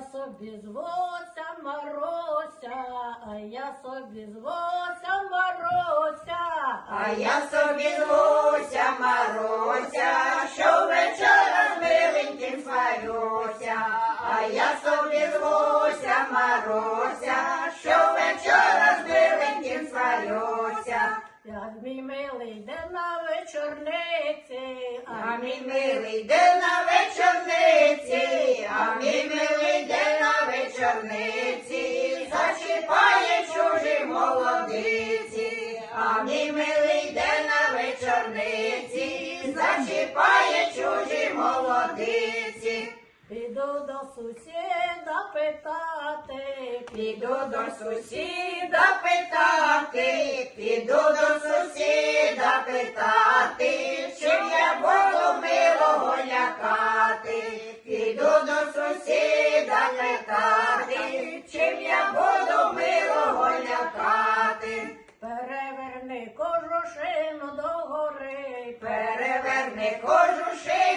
я собі звуся Маруся, а я собі звуся Маруся, А я собі звуся Маруся, що вечора з миленьким сварюся. А я собі звуся Маруся, що вечора з миленьким сварюся. як мій милий йде на вечорниці, А мій милий йде на вечорниці, піду до сусіда питати, Піду до сусіда питати, піду до сусіда питати, чим я буду милого лякати, піду до сусіда питати, чим я буду милого лякати, переверни кожушину догори, переверни кожушину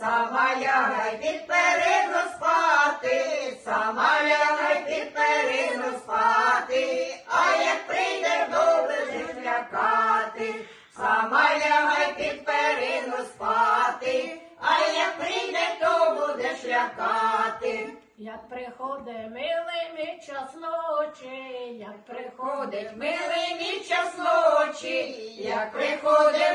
Сама лягай під перину спати, сама лягай під перину спати, а як прийде добре ж лякати, сама лягай під перину спати, а як прийде, то будеш лякати. Як приходить милий мій час ночі, як Приходить милий мій час ночі, як приходить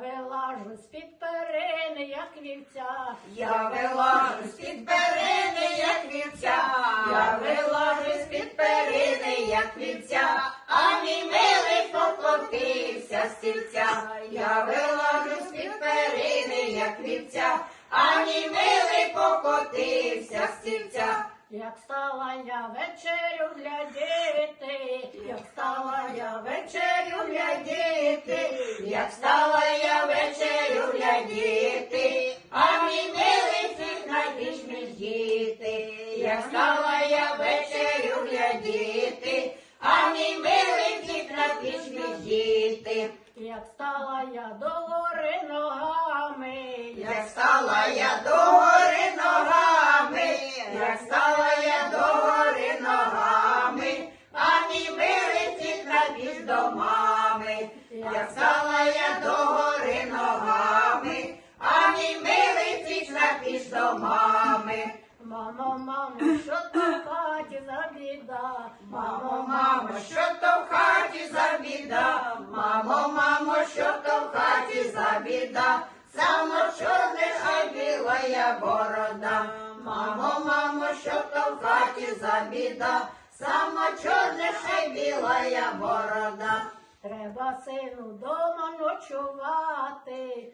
вилажу з-під перини, як вівця, Я вилажу з-під перини, як вівця, я вилажу з-під перини, як вівця, а мій милий покотився з стільця. Я вилажу з-під перини, як вівця, а мій милий покотився з стільця. як стала я вечерю глядіти, як стала я вечерю глядіти, Як стала глядіти, а цих найбільш між діти. Як стала я вечерю глядіти, а мій милий цих найбільш між діти. як стала я до гори ногами, Як стала я до гори ногами, як стала я до гори ногами, а мій милий цих найбільш до мами. Як стала до мами. Мамо, мамо, що то в хаті за біда, Мамо, мамо, що то в хаті за біда? Мамо, мамо, що то в хаті за біда? Само чорне, хай білая борода. Мамо, мамо, що то в хаті за біда? Само чорне, хай білая борода. Треба сину дома ночувати,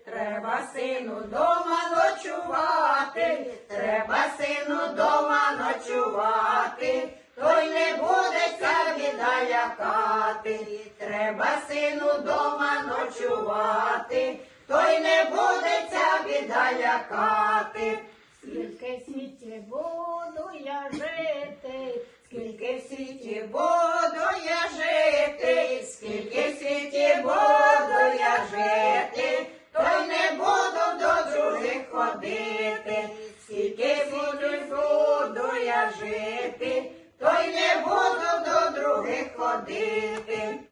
Сину дома ночувати, треба сину дома ночувати, той не буде ця біда лякати. Треба сину дома ночувати, той не буде ця біда лякати. скільки в світі буду я жити, Скільки в світі буду я жити, скільки буду, буду я жити, то й не буду до других ходити.